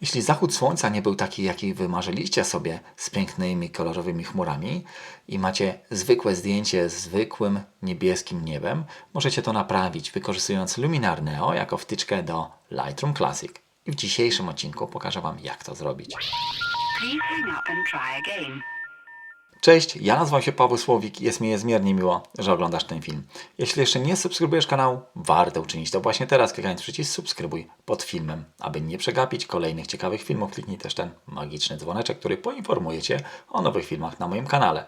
Jeśli zachód słońca nie był taki, jaki wymarzyliście sobie z pięknymi, kolorowymi chmurami i macie zwykłe zdjęcie z zwykłym niebieskim niebem, możecie to naprawić wykorzystując Luminar Neo jako wtyczkę do Lightroom Classic. I w dzisiejszym odcinku pokażę Wam, jak to zrobić. Cześć, ja nazywam się Paweł Słowik i jest mi niezmiernie miło, że oglądasz ten film. Jeśli jeszcze nie subskrybujesz kanału, warto uczynić to właśnie teraz, klikając przycisk subskrybuj pod filmem. Aby nie przegapić kolejnych ciekawych filmów, kliknij też ten magiczny dzwoneczek, który poinformuje Cię o nowych filmach na moim kanale.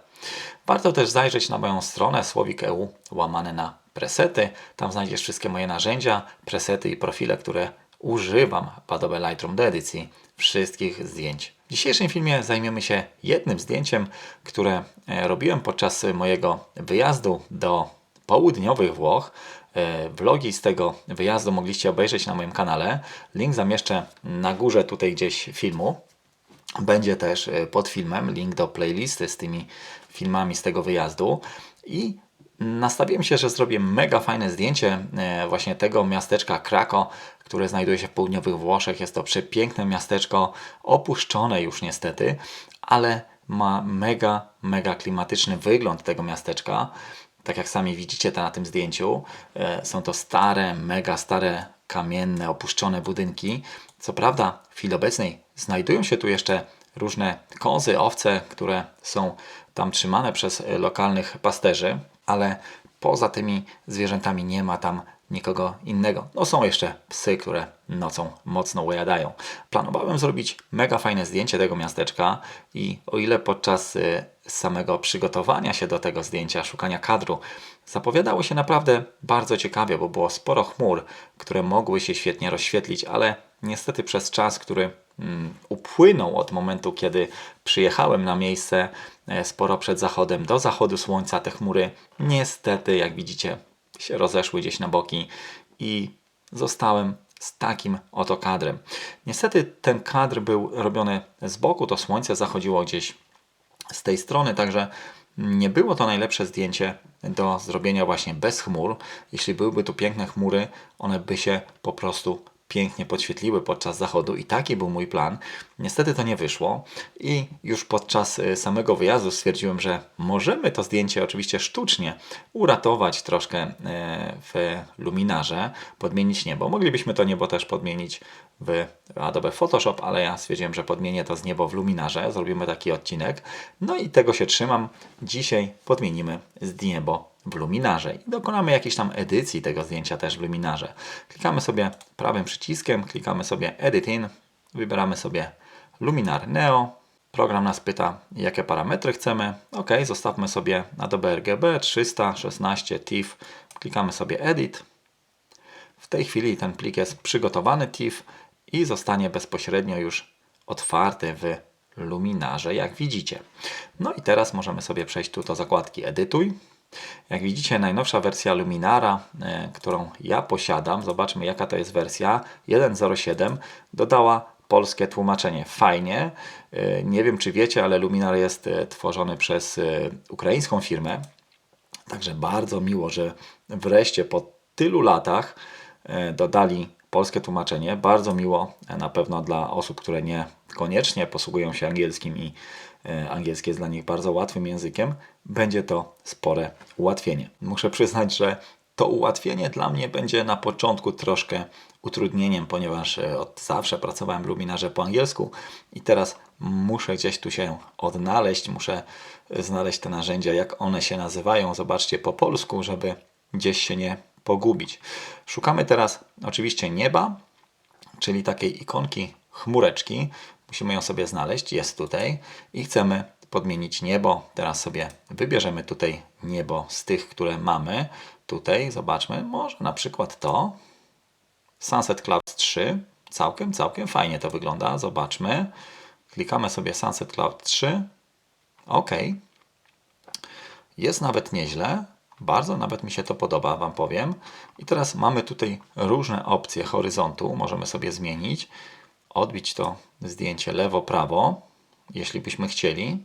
Warto też zajrzeć na moją stronę słowik.eu łamane na presety. Tam znajdziesz wszystkie moje narzędzia, presety i profile, które używam w Adobe Lightroom do edycji wszystkich zdjęć. W dzisiejszym filmie zajmiemy się jednym zdjęciem, które e, robiłem podczas mojego wyjazdu do południowych Włoch. E, Vlogi z tego wyjazdu mogliście obejrzeć na moim kanale. Link zamieszczę na górze tutaj gdzieś filmu. Będzie też e, pod filmem link do playlisty z tymi filmami z tego wyjazdu. I nastawiłem się, że zrobię mega fajne zdjęcie e, właśnie tego miasteczka Krako, które znajduje się w południowych Włoszech. Jest to przepiękne miasteczko, opuszczone już niestety, ale ma mega, mega klimatyczny wygląd tego miasteczka. Tak jak sami widzicie na tym zdjęciu, e, są to stare, mega stare, kamienne, opuszczone budynki. Co prawda, w chwili obecnej znajdują się tu jeszcze różne kozy, owce, które są tam trzymane przez e, lokalnych pasterzy, ale poza tymi zwierzętami nie ma tam nikogo innego. No są jeszcze psy, które nocą mocno ujadają. Planowałem zrobić mega fajne zdjęcie tego miasteczka i o ile podczas y, samego przygotowania się do tego zdjęcia, szukania kadru, zapowiadało się naprawdę bardzo ciekawie, bo było sporo chmur, które mogły się świetnie rozświetlić, ale niestety przez czas, który upłynął od momentu, kiedy przyjechałem na miejsce e, sporo przed zachodem do zachodu słońca, te chmury niestety, jak widzicie, się rozeszły gdzieś na boki i zostałem z takim oto kadrem. Niestety ten kadr był robiony z boku, to słońce zachodziło gdzieś z tej strony, także nie było to najlepsze zdjęcie do zrobienia właśnie bez chmur. Jeśli byłyby tu piękne chmury, one by się po prostu pięknie podświetliły podczas zachodu i taki był mój plan. Niestety to nie wyszło i już podczas y, samego wyjazdu stwierdziłem, że możemy to zdjęcie oczywiście sztucznie uratować troszkę y, w luminarze, podmienić niebo. Moglibyśmy to niebo też podmienić w Adobe Photoshop, ale ja stwierdziłem, że podmienię to z niebo w luminarze. Zrobimy taki odcinek. No i tego się trzymam. Dzisiaj podmienimy z niebo w luminarze i dokonamy jakiejś tam edycji tego zdjęcia też w luminarze. Klikamy sobie prawym przyciskiem, klikamy sobie Edit In, wybieramy sobie Luminar Neo. Program nas pyta, jakie parametry chcemy. OK, zostawmy sobie Adobe RGB 316 TIFF. Klikamy sobie Edit. W tej chwili ten plik jest przygotowany TIFF i zostanie bezpośrednio już otwarty w luminarze, jak widzicie. No i teraz możemy sobie przejść tu do zakładki Edytuj. Jak widzicie, najnowsza wersja Luminara, e, którą ja posiadam, zobaczmy jaka to jest wersja 1.07, dodała polskie tłumaczenie. Fajnie. E, Nie wiem, czy wiecie, ale Luminar jest e, tworzony przez ukraińską firmę. Także bardzo miło, że wreszcie po tylu latach dodali polskie tłumaczenie. Bardzo miło na pewno dla osób, które nie koniecznie posługują się angielskim i angielski jest dla nich bardzo łatwym językiem. Będzie to spore ułatwienie. Muszę przyznać, że to ułatwienie dla mnie będzie na początku troszkę utrudnieniem, ponieważ e, od zawsze pracowałem w Luminarze po angielsku i teraz muszę gdzieś tu się odnaleźć, muszę e, znaleźć te narzędzia, jak one się nazywają, zobaczcie po polsku, żeby gdzieś się nie pogubić. Szukamy teraz oczywiście nieba, czyli takiej ikonki chmureczki. Musimy ją sobie znaleźć, jest tutaj i chcemy podmienić niebo. Teraz sobie wybierzemy tutaj niebo z tych, które mamy. Tutaj zobaczmy, może na przykład to. Sunset Clouds 3. Całkiem, całkiem fajnie to wygląda. Zobaczmy. Klikamy sobie Sunset Cloud 3. OK. Jest nawet nieźle. Bardzo nawet mi się to podoba, Wam powiem. I teraz mamy tutaj różne opcje horyzontu. Możemy sobie zmienić. Odbić to zdjęcie lewo-prawo, jeśli byśmy chcieli.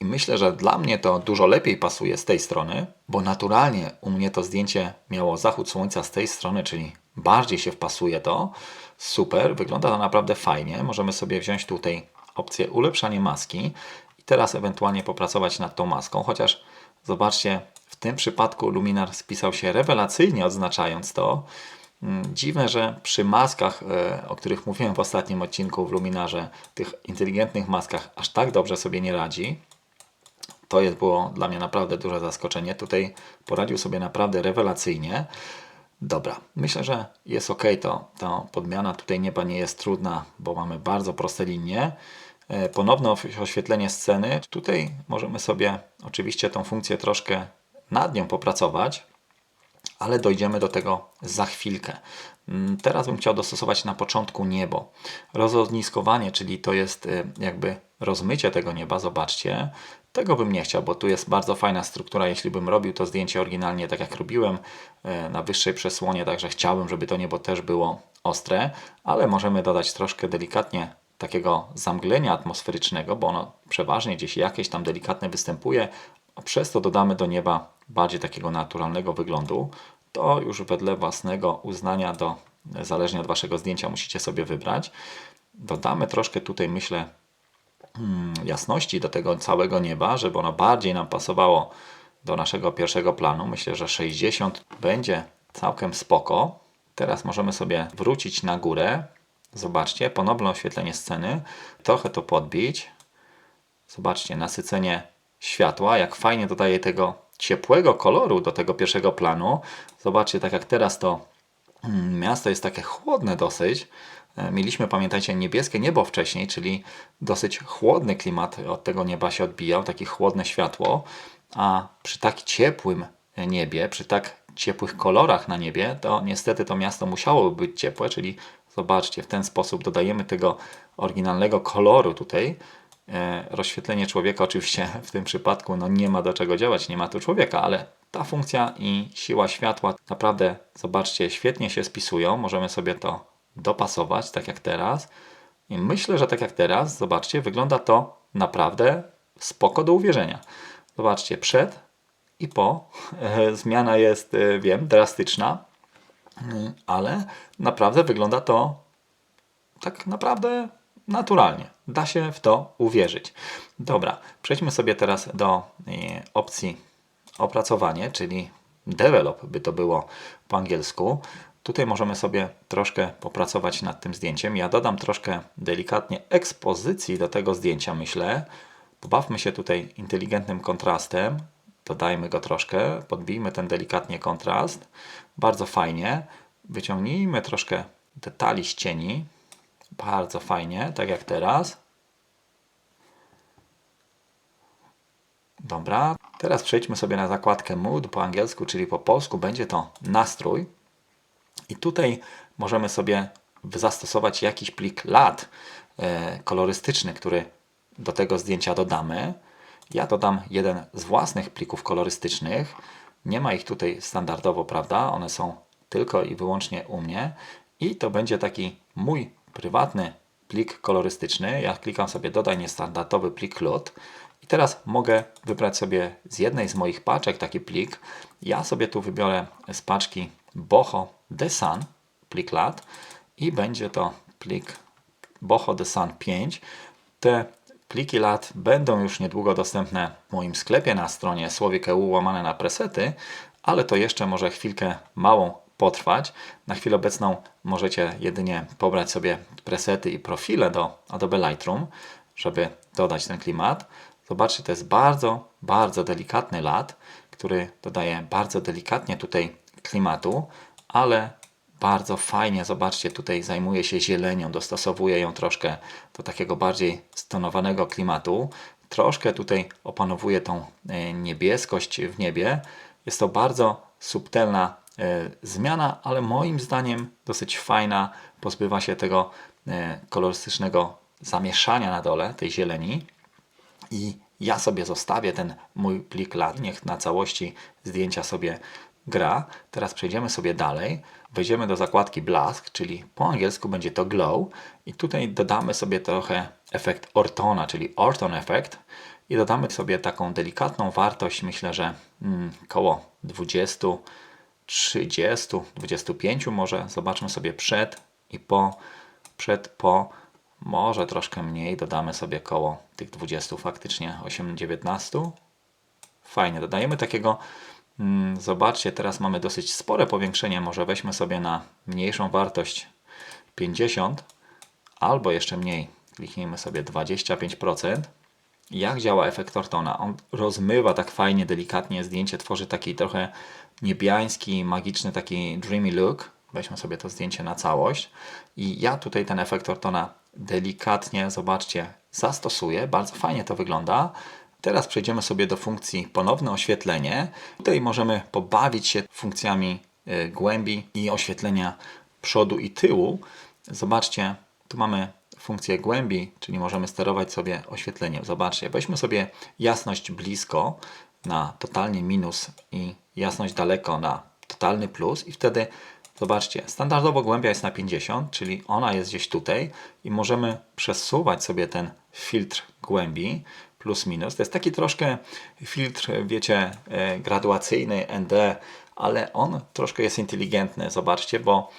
I myślę, że dla mnie to dużo lepiej pasuje z tej strony, bo naturalnie u mnie to zdjęcie miało zachód słońca z tej strony, czyli bardziej się wpasuje to. Super, wygląda to naprawdę fajnie. Możemy sobie wziąć tutaj opcję ulepszanie maski i teraz ewentualnie popracować nad tą maską, chociaż zobaczcie, w tym przypadku Luminar spisał się rewelacyjnie odznaczając to. Mm, Dziwne, że przy maskach, e, o których mówiłem w ostatnim odcinku w Luminarze, tych inteligentnych maskach aż tak dobrze sobie nie radzi. To jest było dla mnie naprawdę duże zaskoczenie. Tutaj poradził sobie naprawdę rewelacyjnie. Dobra, myślę, że jest ok. To, to podmiana tutaj nieba nie jest trudna, bo mamy bardzo proste linie. E, Ponowne oś- oświetlenie sceny. Tutaj możemy sobie oczywiście tą funkcję troszkę nad nią popracować ale dojdziemy do tego za chwilkę. Mm, Teraz bym chciał dostosować na początku niebo. Rozogniskowanie, czyli to jest y, jakby rozmycie tego nieba, zobaczcie. Tego bym nie chciał, bo tu jest bardzo fajna struktura. Jeśli bym robił to zdjęcie oryginalnie tak jak robiłem y, na wyższej przesłonie, także chciałbym, żeby to niebo też było ostre, ale możemy dodać troszkę delikatnie takiego zamglenia atmosferycznego, bo ono przeważnie gdzieś jakieś tam delikatne występuje, a przez to dodamy do nieba bardziej takiego naturalnego wyglądu. To już wedle własnego uznania, do, zależnie od Waszego zdjęcia, musicie sobie wybrać. Dodamy troszkę tutaj, myślę, mm, jasności do tego całego nieba, żeby ono bardziej nam pasowało do naszego pierwszego planu. Myślę, że 60 będzie całkiem spoko. Teraz możemy sobie wrócić na górę. Zobaczcie, ponowne oświetlenie sceny. Trochę to podbić. Zobaczcie, nasycenie światła, jak fajnie dodaje tego ciepłego koloru do tego pierwszego planu. Zobaczcie, tak jak teraz to mm, miasto jest takie chłodne dosyć. E, Mieliśmy, pamiętajcie, niebieskie niebo wcześniej, czyli dosyć chłodny klimat od tego nieba się odbijał, takie chłodne światło, a przy tak ciepłym niebie, przy tak ciepłych kolorach na niebie, to niestety to miasto musiałoby być ciepłe, czyli zobaczcie, w ten sposób dodajemy tego oryginalnego koloru tutaj. E, Rozświetlenie człowieka oczywiście w tym przypadku no nie ma do czego działać, nie ma tu człowieka, ale ta funkcja i siła światła naprawdę, zobaczcie, świetnie się spisują. Możemy sobie to dopasować, tak jak teraz. I myślę, że tak jak teraz, zobaczcie, wygląda to naprawdę spoko do uwierzenia. Zobaczcie, przed i po. E, Zmiana jest, e, wiem, drastyczna, mm, ale naprawdę wygląda to tak naprawdę naturalnie. Da się w to uwierzyć. Dobra, przejdźmy sobie teraz do e, opcji opracowanie, czyli develop by to było po angielsku. Tutaj możemy sobie troszkę popracować nad tym zdjęciem. Ja dodam troszkę delikatnie ekspozycji do tego zdjęcia, myślę. Pobawmy się tutaj inteligentnym kontrastem. Dodajmy go troszkę, podbijmy ten delikatnie kontrast. Bardzo fajnie. Wyciągnijmy troszkę detali z cieni. Bardzo fajnie, tak jak teraz. Dobra, teraz przejdźmy sobie na zakładkę Mood po angielsku, czyli po polsku będzie to nastrój. I tutaj możemy sobie zastosować jakiś plik lat e, kolorystyczny, który do tego zdjęcia dodamy. Ja dodam jeden z własnych plików kolorystycznych. Nie ma ich tutaj standardowo, prawda? One są tylko i wyłącznie u mnie. I to będzie taki mój prywatny plik kolorystyczny. Ja klikam sobie dodaj niestandardowy plik LUT. I teraz mogę wybrać sobie z jednej z moich paczek taki plik. Ja sobie tu wybiorę z paczki Boho The Sun, plik lat i będzie to plik Boho The Sun 5. Te pliki lat będą już niedługo dostępne w moim sklepie na stronie słowik.eu łamane na presety, ale to jeszcze może chwilkę małą potrwać. Na chwilę obecną możecie jedynie pobrać sobie presety i profile do Adobe Lightroom, żeby dodać ten klimat. Zobaczcie, to jest bardzo, bardzo delikatny lat, który dodaje bardzo delikatnie tutaj klimatu, ale bardzo fajnie, zobaczcie, tutaj zajmuje się zielenią, dostosowuje ją troszkę do takiego bardziej stonowanego klimatu. Troszkę tutaj opanowuje tą e, niebieskość w niebie. Jest to bardzo subtelna zmiana, ale moim zdaniem dosyć fajna. Pozbywa się tego e, kolorystycznego zamieszania na dole, tej zieleni. I ja sobie zostawię ten mój plik lat, niech na całości zdjęcia sobie gra. Teraz przejdziemy sobie dalej. Wejdziemy do zakładki Blask, czyli po angielsku będzie to Glow. I tutaj dodamy sobie trochę efekt Ortona, czyli Orton Effect. I dodamy sobie taką delikatną wartość, myślę, że mm, koło 20 30, 25 może. Zobaczmy sobie przed i po. Przed, po. Może troszkę mniej. Dodamy sobie koło tych 20 faktycznie. 8, 19. Fajnie. Dodajemy takiego. mm, Zobaczcie, teraz mamy dosyć spore powiększenie. Może weźmy sobie na mniejszą wartość 50 albo jeszcze mniej. Kliknijmy sobie 25%. Jak działa efekt Ortona? On rozmywa tak fajnie, delikatnie zdjęcie, tworzy taki trochę niebiański, magiczny, taki dreamy look. Weźmy sobie to zdjęcie na całość. I ja tutaj ten efekt Ortona delikatnie, zobaczcie, zastosuję. Bardzo fajnie to wygląda. Teraz przejdziemy sobie do funkcji ponowne oświetlenie. Tutaj możemy pobawić się funkcjami y, głębi i oświetlenia przodu i tyłu. Zobaczcie, tu mamy funkcję głębi, czyli możemy sterować sobie oświetleniem. Zobaczcie, weźmy sobie jasność blisko na totalnie minus i jasność daleko na totalny plus i wtedy zobaczcie, standardowo głębia jest na 50, czyli ona jest gdzieś tutaj i możemy przesuwać sobie ten filtr głębi plus minus. To jest taki troszkę filtr, wiecie, e, graduacyjny ND, ale on troszkę jest inteligentny, zobaczcie, bo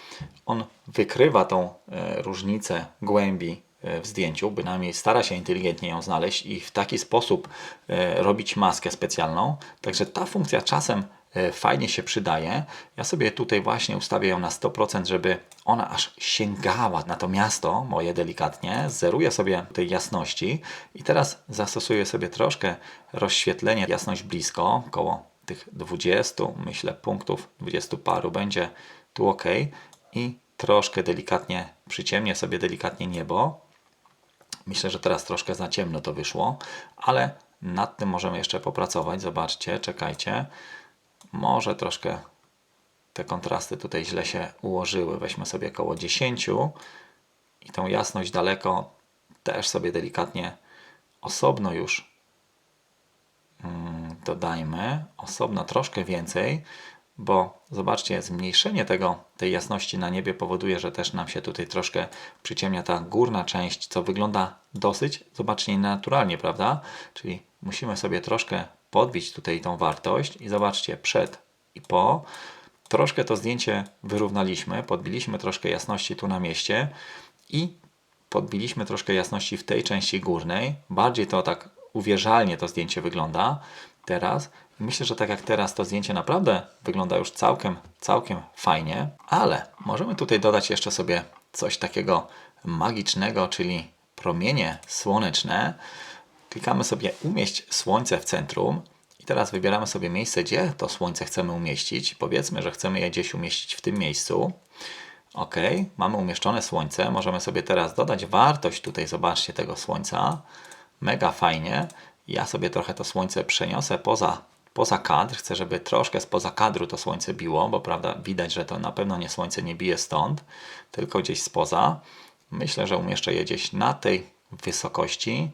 on wykrywa tą e, różnicę głębi e, w zdjęciu, bynajmniej stara się inteligentnie ją znaleźć i w taki sposób e, robić maskę specjalną. Także ta funkcja czasem fajnie się przydaje. Ja sobie tutaj właśnie ustawię ją na 100%, żeby ona aż sięgała na to miasto moje delikatnie. Zeruję sobie tej jasności i teraz zastosuję sobie troszkę rozświetlenie, jasność blisko, około tych 20, myślę, punktów, 20 paru będzie tu ok i troszkę delikatnie przyciemnię sobie delikatnie niebo. Myślę, że teraz troszkę za ciemno to wyszło, ale nad tym możemy jeszcze popracować. Zobaczcie, czekajcie. Może troszkę te kontrasty tutaj źle się ułożyły. Weźmy sobie około 10 i tą jasność daleko też sobie delikatnie osobno już mm, dodajmy. Osobno troszkę więcej, bo zobaczcie, zmniejszenie tego, tej jasności na niebie powoduje, że też nam się tutaj troszkę przyciemnia ta górna część, co wygląda dosyć, zobaczcie, nienaturalnie, prawda? Czyli musimy sobie troszkę podbić tutaj tą wartość i zobaczcie, przed i po. Troszkę to zdjęcie wyrównaliśmy, podbiliśmy troszkę jasności tu na mieście i podbiliśmy troszkę jasności w tej części górnej. Bardziej to tak uwierzalnie to zdjęcie wygląda teraz. Myślę, że tak jak teraz to zdjęcie naprawdę wygląda już całkiem, całkiem fajnie, ale możemy tutaj dodać jeszcze sobie coś takiego magicznego, czyli promienie słoneczne. Klikamy sobie umieść słońce w centrum i teraz wybieramy sobie miejsce, gdzie to słońce chcemy umieścić. Powiedzmy, że chcemy je gdzieś umieścić w tym miejscu. Ok, mamy umieszczone słońce. Możemy sobie teraz dodać wartość tutaj, zobaczcie, tego słońca. Mega fajnie. Ja sobie trochę to słońce przeniosę poza, poza kadr. Chcę, żeby troszkę spoza kadru to słońce biło, bo prawda, widać, że to na pewno nie słońce nie bije stąd, tylko gdzieś spoza. Myślę, że umieszczę je gdzieś na tej wysokości.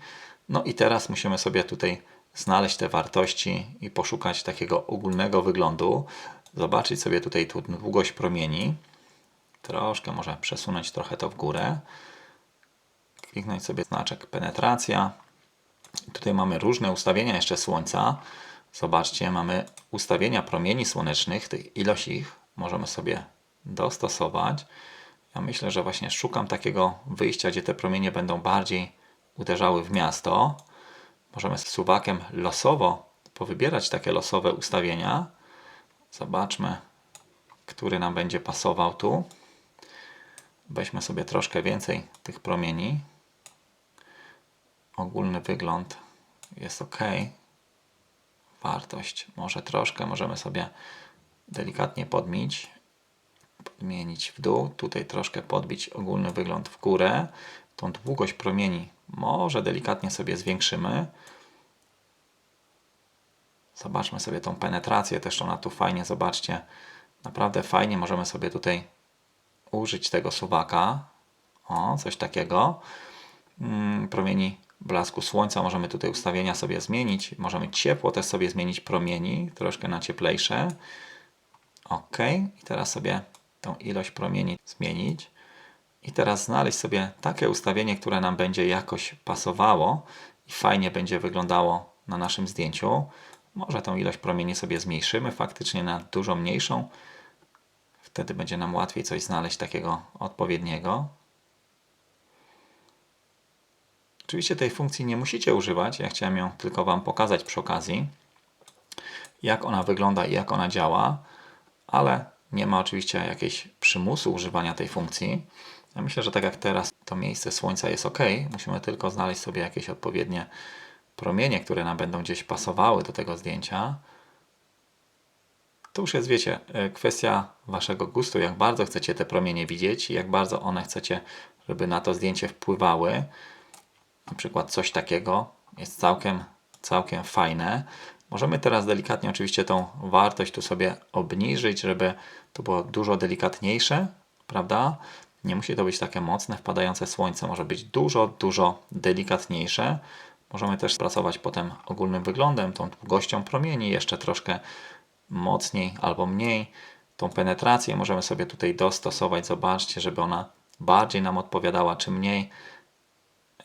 No i teraz musimy sobie tutaj znaleźć te wartości i poszukać takiego ogólnego wyglądu. Zobaczyć sobie tutaj tu długość promieni. Troszkę może przesunąć trochę to w górę. Kliknąć sobie znaczek penetracja. Tutaj mamy różne ustawienia jeszcze słońca. Zobaczcie, mamy ustawienia promieni słonecznych, tych ilość ich możemy sobie dostosować. Ja myślę, że właśnie szukam takiego wyjścia, gdzie te promienie będą bardziej uderzały w miasto. Możemy z suwakiem losowo powybierać takie losowe ustawienia. Zobaczmy, który nam będzie pasował tu. Weźmy sobie troszkę więcej tych promieni. Ogólny wygląd jest ok. Wartość może troszkę możemy sobie delikatnie podmić, podmienić w dół. Tutaj troszkę podbić ogólny wygląd w górę. Tą długość promieni może delikatnie sobie zwiększymy. Zobaczmy sobie tą penetrację, też ona tu fajnie, zobaczcie. Naprawdę fajnie możemy sobie tutaj użyć tego suwaka. O, coś takiego. Mm, promieni blasku słońca możemy tutaj ustawienia sobie zmienić. Możemy ciepło też sobie zmienić promieni, troszkę na cieplejsze. OK. I teraz sobie tą ilość promieni zmienić. I teraz znaleźć sobie takie ustawienie, które nam będzie jakoś pasowało i fajnie będzie wyglądało na naszym zdjęciu. Może tą ilość promieni sobie zmniejszymy faktycznie na dużo mniejszą. Wtedy będzie nam łatwiej coś znaleźć takiego odpowiedniego. Oczywiście tej funkcji nie musicie używać. Ja chciałem ją tylko Wam pokazać przy okazji, jak ona wygląda i jak ona działa, ale nie ma oczywiście jakiegoś przymusu używania tej funkcji. Ja myślę, że tak jak teraz to miejsce słońca jest ok, musimy tylko znaleźć sobie jakieś odpowiednie promienie, które nam będą gdzieś pasowały do tego zdjęcia. To już jest, wiecie, e, kwestia Waszego gustu, jak bardzo chcecie te promienie widzieć i jak bardzo one chcecie, żeby na to zdjęcie wpływały. Na przykład coś takiego jest całkiem, całkiem fajne. Możemy teraz delikatnie oczywiście tą wartość tu sobie obniżyć, żeby to było dużo delikatniejsze, prawda? Nie musi to być takie mocne, wpadające słońce, może być dużo, dużo delikatniejsze. Możemy też pracować potem ogólnym wyglądem, tą długością promieni, jeszcze troszkę mocniej albo mniej. Tą penetrację możemy sobie tutaj dostosować. Zobaczcie, żeby ona bardziej nam odpowiadała, czy mniej.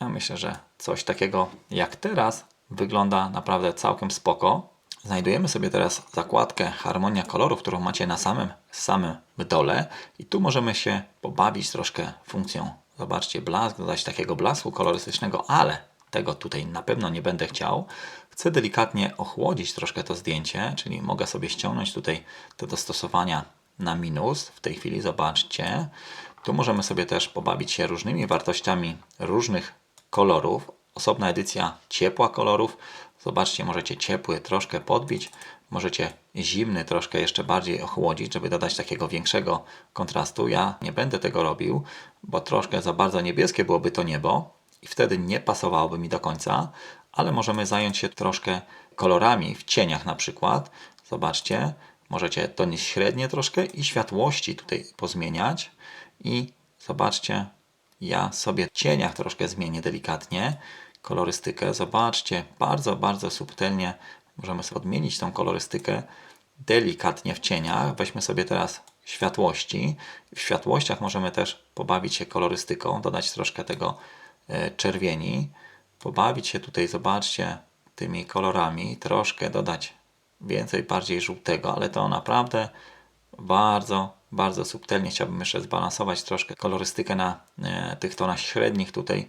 Ja myślę, że coś takiego jak teraz wygląda naprawdę całkiem spoko. Znajdujemy sobie teraz zakładkę Harmonia kolorów, którą macie na samym, samym dole i tu możemy się pobawić troszkę funkcją. Zobaczcie, blask, dodać takiego blasku kolorystycznego, ale tego tutaj na pewno nie będę chciał. Chcę delikatnie ochłodzić troszkę to zdjęcie, czyli mogę sobie ściągnąć tutaj te dostosowania na minus. W tej chwili zobaczcie. Tu możemy sobie też pobawić się różnymi wartościami różnych kolorów. Osobna edycja ciepła kolorów. Zobaczcie, możecie ciepły troszkę podbić, możecie zimny troszkę jeszcze bardziej ochłodzić, żeby dodać takiego większego kontrastu. Ja nie będę tego robił, bo troszkę za bardzo niebieskie byłoby to niebo i wtedy nie pasowałoby mi do końca, ale możemy zająć się troszkę kolorami w cieniach na przykład. Zobaczcie, możecie to średnie troszkę i światłości tutaj pozmieniać i zobaczcie, ja sobie w cieniach troszkę zmienię delikatnie kolorystykę. Zobaczcie, bardzo, bardzo subtelnie możemy sobie odmienić tą kolorystykę delikatnie w cieniach. Weźmy sobie teraz światłości. W światłościach możemy też pobawić się kolorystyką, dodać troszkę tego e, czerwieni, pobawić się tutaj, zobaczcie, tymi kolorami, troszkę dodać więcej, bardziej żółtego, ale to naprawdę bardzo, bardzo subtelnie chciałbym jeszcze zbalansować troszkę kolorystykę na e, tych tonach średnich tutaj.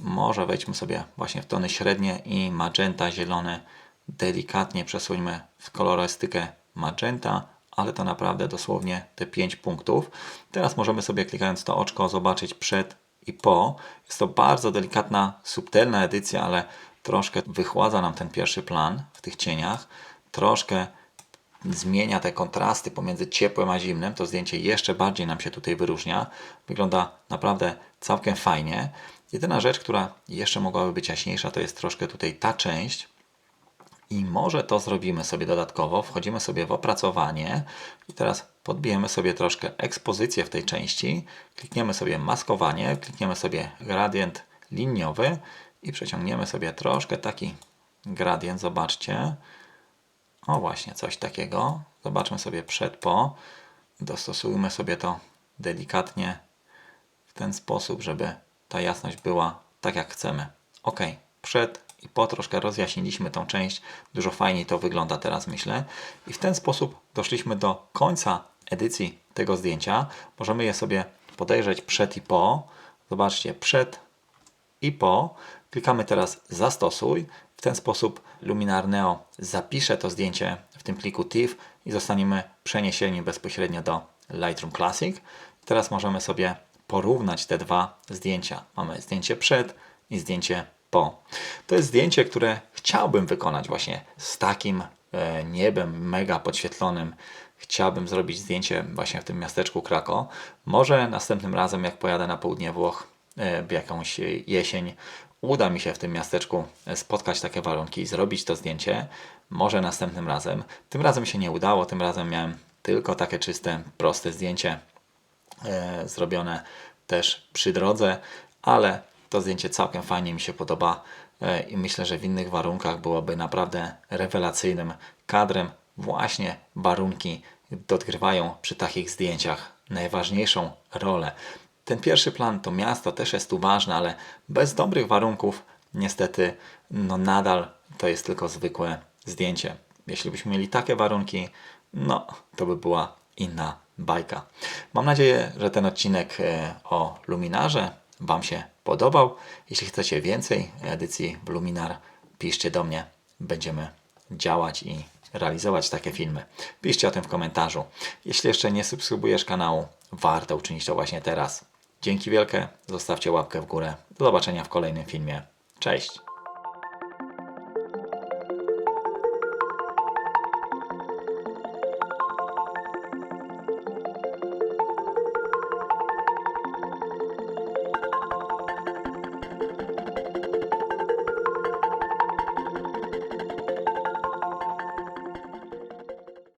Może wejdźmy sobie właśnie w tony średnie i magenta, zielony. Delikatnie przesuńmy w kolorystykę magenta, ale to naprawdę dosłownie te 5 punktów. Teraz możemy sobie klikając to oczko zobaczyć przed i po. Jest to bardzo delikatna, subtelna edycja, ale troszkę wychładza nam ten pierwszy plan w tych cieniach. Troszkę zmienia te kontrasty pomiędzy ciepłym a zimnym. To zdjęcie jeszcze bardziej nam się tutaj wyróżnia. Wygląda naprawdę całkiem fajnie. Jedyna rzecz, która jeszcze mogłaby być jaśniejsza, to jest troszkę tutaj ta część. I może to zrobimy sobie dodatkowo. Wchodzimy sobie w opracowanie i teraz podbijemy sobie troszkę ekspozycję w tej części. Klikniemy sobie maskowanie, klikniemy sobie gradient liniowy i przeciągniemy sobie troszkę taki gradient. Zobaczcie. O właśnie, coś takiego. Zobaczmy sobie przed, po. Dostosujmy sobie to delikatnie w ten sposób, żeby ta jasność była tak jak chcemy. Ok, przed i po troszkę rozjaśniliśmy tą część. Dużo fajniej to wygląda teraz, myślę. I w ten sposób doszliśmy do końca edycji tego zdjęcia. Możemy je sobie podejrzeć przed i po. Zobaczcie, przed i po. Klikamy teraz zastosuj. W ten sposób Luminar Neo zapisze to zdjęcie w tym pliku TIFF i zostaniemy przeniesieni bezpośrednio do Lightroom Classic. Teraz możemy sobie porównać te dwa zdjęcia. Mamy zdjęcie przed i zdjęcie po. To jest zdjęcie, które chciałbym wykonać właśnie z takim e, niebem mega podświetlonym. Chciałbym zrobić zdjęcie właśnie w tym miasteczku Krako. Może następnym razem, jak pojadę na południe Włoch e, w jakąś jesień, uda mi się w tym miasteczku spotkać takie warunki i zrobić to zdjęcie. Może następnym razem. Tym razem się nie udało, tym razem miałem tylko takie czyste, proste zdjęcie e, zrobione też przy drodze, ale to zdjęcie całkiem fajnie mi się podoba e, i myślę, że w innych warunkach byłoby naprawdę rewelacyjnym kadrem. Właśnie warunki odgrywają przy takich zdjęciach najważniejszą rolę. Ten pierwszy plan to miasto też jest tu ważne, ale bez dobrych warunków niestety no nadal to jest tylko zwykłe zdjęcie. Jeśli byśmy mieli takie warunki, no to by była inna bajka. Mam nadzieję, że ten odcinek e, o Luminarze Wam się podobał. Jeśli chcecie więcej edycji w Luminar, piszcie do mnie. Będziemy działać i realizować takie filmy. Piszcie o tym w komentarzu. Jeśli jeszcze nie subskrybujesz kanału, warto uczynić to właśnie teraz. Dzięki wielkie, zostawcie łapkę w górę. Do zobaczenia w kolejnym filmie. Cześć!